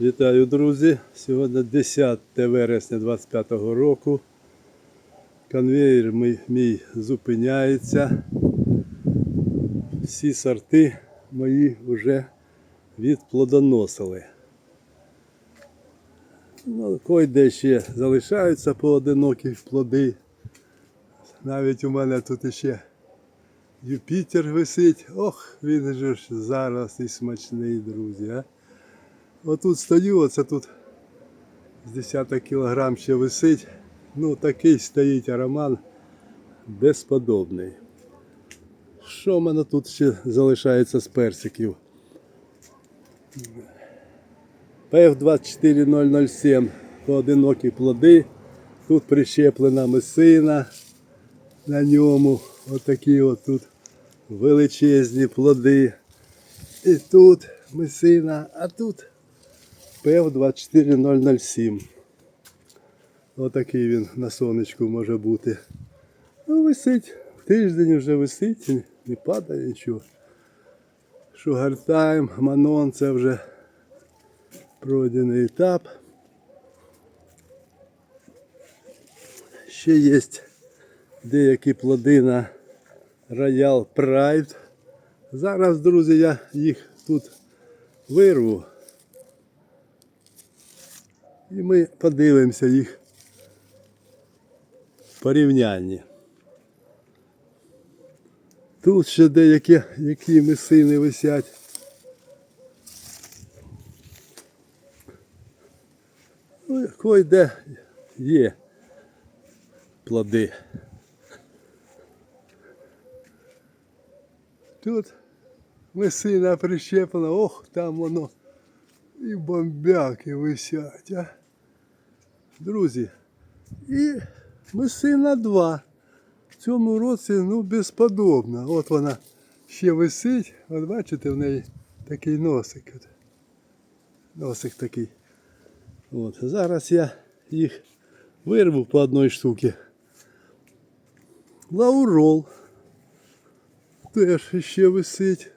Вітаю, друзі! Сьогодні 10 вересня 25 року. Конвейер мій, мій зупиняється. Всі сорти мої вже відплодоносили. Ну, кой-де ще залишаються поодинокі плоди. Навіть у мене тут ще Юпітер висить. Ох, він же ж зараз і смачний, друзі. А? Отут стою, оце тут з десяток кілограм ще висить. Ну, такий стоїть аромат безподобний. Що в мене тут ще залишається з персиків? ПФ 24007 поодинокі плоди. Тут прищеплена мисина на ньому. Отакі от тут величезні плоди. І тут мисина, а тут ПФ 24007. Отакий він на сонечку може бути. Ну, висить. Тиждень вже висить, не падає нічого. Шугартайм, Манон це вже пройдений етап. Ще є деякі плоди на Royal Pride. Зараз, друзі, я їх тут вирву. І ми подивимося їх порівнянні. Тут ще деякі які мисини висять. Ну, кой-де є плоди. Тут мисина прищеплена, ох, там воно і бомбяки висять, а. Друзі, і мисина 2. В цьому році ну, безподобна. От вона ще висить. От бачите, в неї такий носик. Носик такий. От. Зараз я їх вирву по одній штуці. Лаурол. Теж ще висить.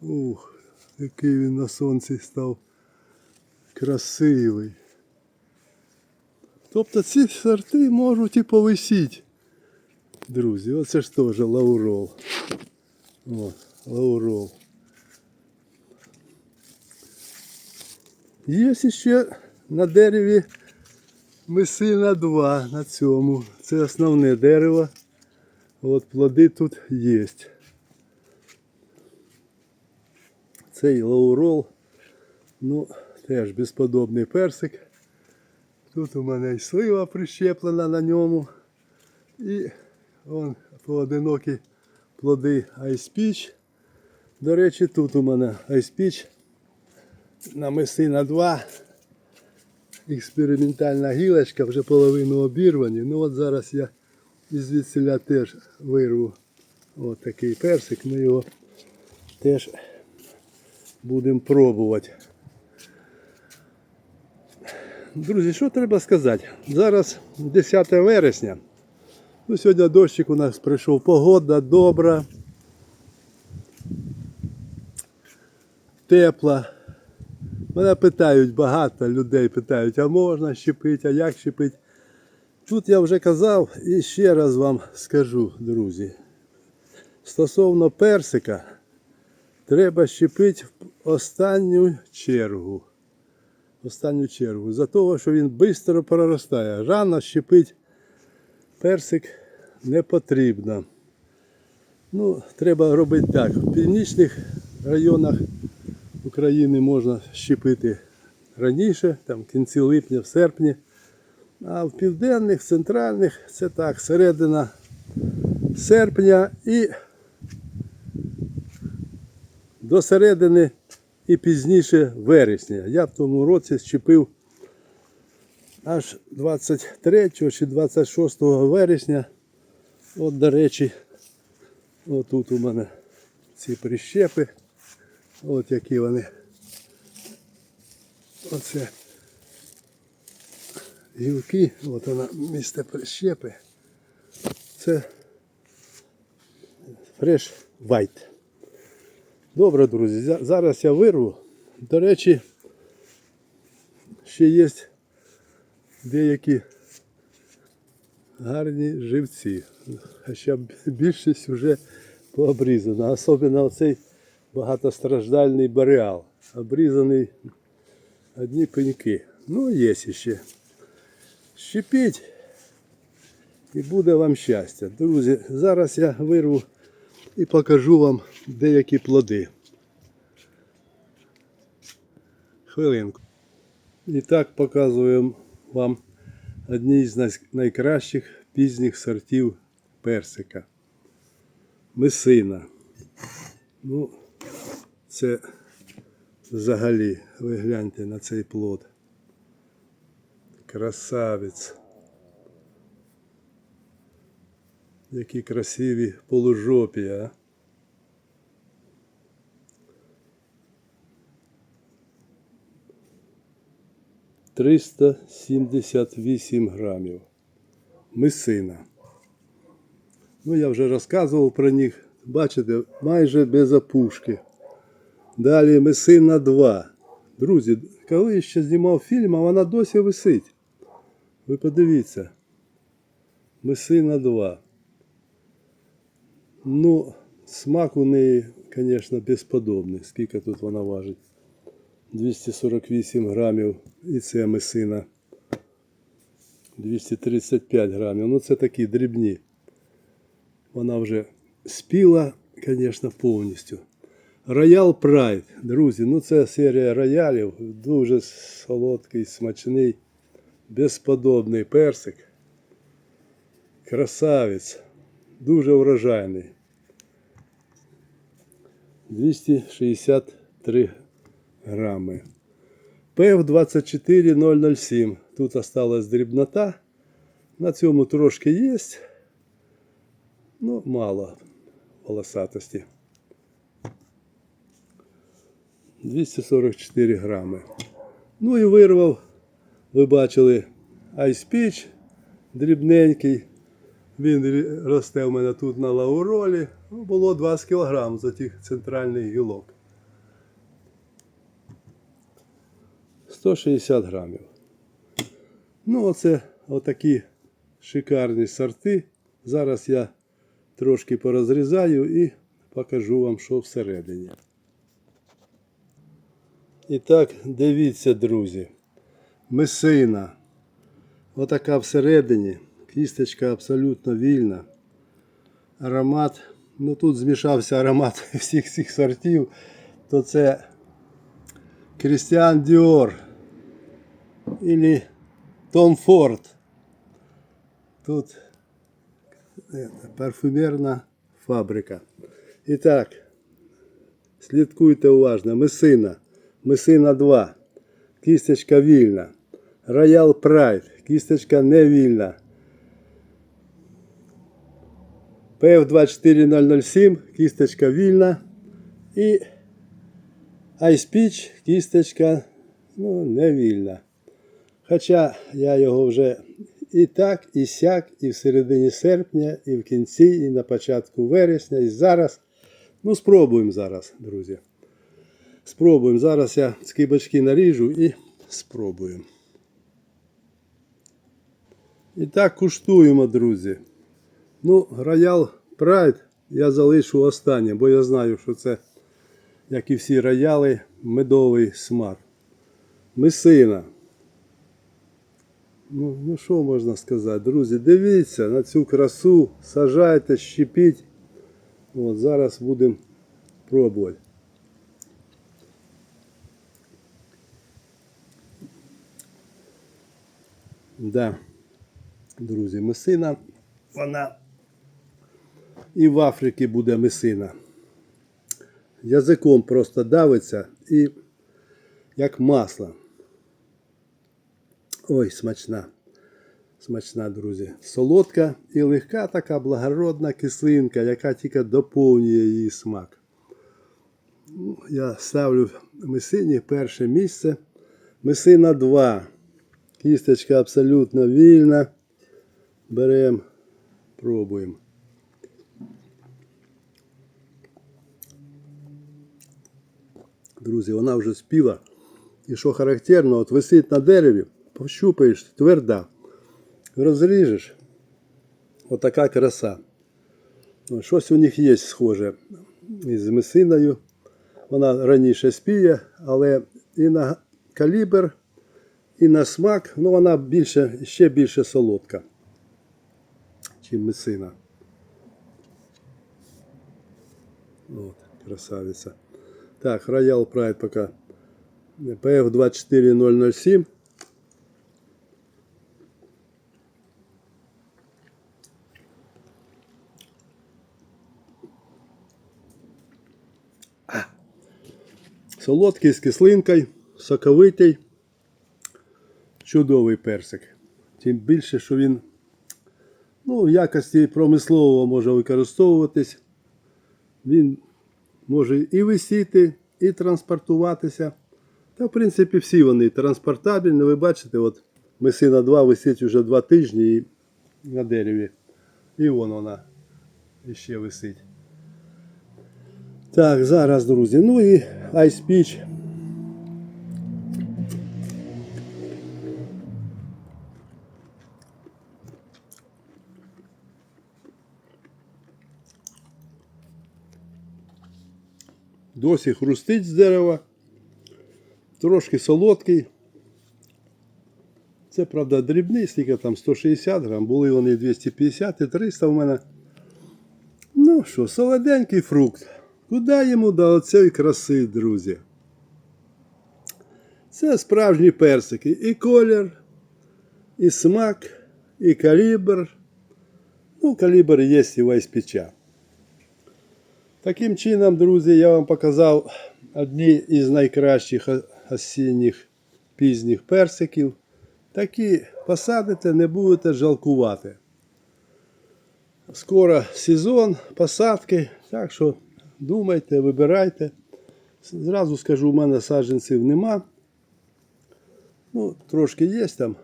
Ух, який він на сонці став красивий. Тобто ці сорти можуть і повисіти. Друзі, оце ж теж лаурол. О, лаурол. Є ще на дереві мисина 2 на цьому. Це основне дерево. От плоди тут є. Цей лаурол, ну, теж безподобний персик. Тут у мене і слива прищеплена на ньому. І вон поодинокі плоди айспіч. До речі, тут у мене айспіч на месина 2. Експериментальна гілочка, вже половину обірвані. Ну от зараз я із звідсіля теж вирву от такий персик. Ми його теж будемо пробувати. Друзі, що треба сказати? Зараз 10 вересня. Ну, сьогодні дощик у нас прийшов, погода добра, тепла. Мене питають, багато людей питають, а можна щепити, а як щепити. Тут я вже казав і ще раз вам скажу, друзі. Стосовно персика, треба щепити в останню чергу. Останню чергу. За того, що він швидко проростає. Рано щепити персик не потрібно. Ну, треба робити так. В північних районах України можна щепити раніше, там в кінці липня, в серпні. А в південних, центральних це так, середина серпня і до середини і пізніше вересня. Я в тому році щепив аж 23 чи 26 вересня. От, до речі, отут у мене ці прищепи. От які вони. Оце гілки, от вона місце прищепи. Це Fresh White. Добре, друзі, зараз я вирву. До речі, ще є деякі гарні живці. Хоча більшість вже пообрізана. Особливо оцей багатостраждальний баріал. Обрізаний одні пеньки. Ну, є ще. Щепіть і буде вам щастя. Друзі, зараз я вирву і покажу вам деякі плоди. Хвилинку. І так показуємо вам одні з найкращих пізніх сортів персика. Месина. Ну, це взагалі, ви гляньте на цей плод. Красавець. Які красиві полужопі, а? Триста сімдесят вісім грамів. Мисина. Ну, я вже розказував про них. Бачите, майже без опушки. Далі Месина 2. Друзі, коли я ще знімав фільм, а вона досі висить. Ви подивіться. Месина 2. Ну, смак у неї, звісно, безподобний. Скільки тут вона важить? 248 грамів. І це месина. 235 грамів. Ну, це такі дрібні. Вона вже спіла, звісно, повністю. Роял Прайд, друзі, ну це серія роялів. Дуже солодкий, смачний, безподобний персик. Красавець. Дуже врожайний. 263 грами. ПФ 24007. Тут осталась дрібнота. На цьому трошки є. Ну, мало волосатості. 244 грами. Ну і вирвав, ви бачили, Peach дрібненький. Він росте в мене тут на лауролі. Ну, було 20 кг за тих центральних гілок. 160 грамів. Ну, оце отакі шикарні сорти. Зараз я трошки порозрізаю і покажу вам, що всередині. І так, дивіться, друзі. Месина. Отака всередині. Кісточка абсолютно вільна. Аромат. Ну тут змішався аромат всіх цих сортів. То це Крістіан Діор. Или Том Форд. Тут парфюмерна фабрика. І так, слідкуйте уважно. Месина. Месина 2. Кісточка вільна. Роял Прайд. Кісточка не вільна. ПФ 24007. Кісточка вільна. І Peach. Кісточка ну, не вільна. Хоча я його вже і так, і сяк, і в середині серпня, і в кінці, і на початку вересня, і зараз. Ну, спробуємо зараз, друзі. Спробуємо. Зараз я скибочки наріжу і спробуємо. І так куштуємо, друзі. Ну, Royal Pride я залишу останнє, бо я знаю, що це, як і всі рояли, медовий смак. Месина. Ну, ну що можна сказати, друзі, дивіться на цю красу, сажайте, щепіть. От зараз будемо пробувати. Да, друзі, месина, вона і в Африці буде месина. Язиком просто давиться і як масло. Ой, смачна. Смачна, друзі. Солодка і легка така благородна кислинка, яка тільки доповнює її смак. Ну, Я ставлю месині перше місце. Месина 2. Кісточка абсолютно вільна. Беремо, пробуємо. Друзі, вона вже спіла І що характерно, от висить на дереві, пощупаєш, тверда. Розріжеш. Отака краса. Ну, Щось у них є схоже із месиною. Вона раніше спіє, але і на калібр, і на смак, ну вона більше, ще більше солодка, ніж месина. От, красавиця. Так, Royal Pride поки. PF 24007. Солодкий з кислинкою, соковитий, чудовий персик. Тим більше, що він ну, в якості промислового може використовуватись. Він може і висіти, і транспортуватися. Та, в принципі, всі вони транспортабельні. Ви бачите, от месина 2 висить вже 2 тижні і на дереві. І вон вона ще висить. Так, зараз, друзі. Ну і Ice Peach. Досі хрустить з дерева. Трошки солодкий. Це, правда, дрібний, стільки там 160 грам, були вони 250 і 300 в мене. Ну що, солоденький фрукт. Куди йому до оцієї краси, друзі? Це справжні персики. І колір, і смак, і калібр. Ну, калібр є і весь печа. Таким чином, друзі, я вам показав одні із найкращих осінніх пізніх персиків. Такі посадите, не будете жалкувати. Скоро сезон посадки, так що думайте, вибирайте. Зразу скажу, у мене саджанців нема. Ну, трошки є там,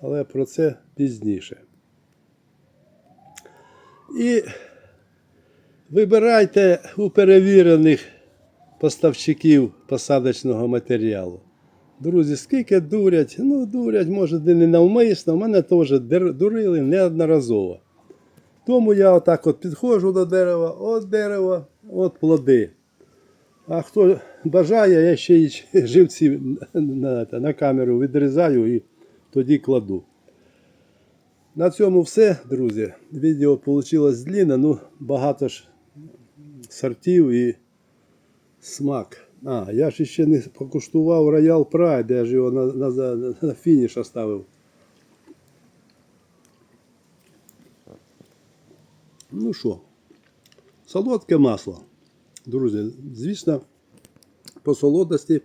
але про це пізніше. І вибирайте у перевірених поставщиків посадочного матеріалу. Друзі, скільки дурять, ну дурять, може, де не навмисно, мене теж дурили неодноразово. Тому я отак от підходжу до дерева, от дерево, от плоди. А хто бажає, я ще й живці на, на, на камеру відрізаю і тоді кладу. На цьому все, друзі. Відео вийшло длинне, ну багато ж сортів і смак. А, я ж ще не покуштував Royal Pride, я ж його на, на, на, на фініш оставив. Ну що, солодке масло. Друзі, звісно, по солодості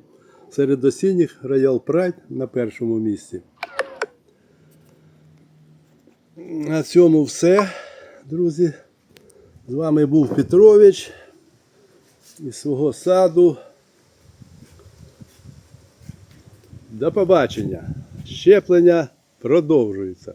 серед осінніх Royal Pride на першому місці. На цьому все, друзі. З вами був Петрович із свого саду. До побачення. Щеплення продовжується.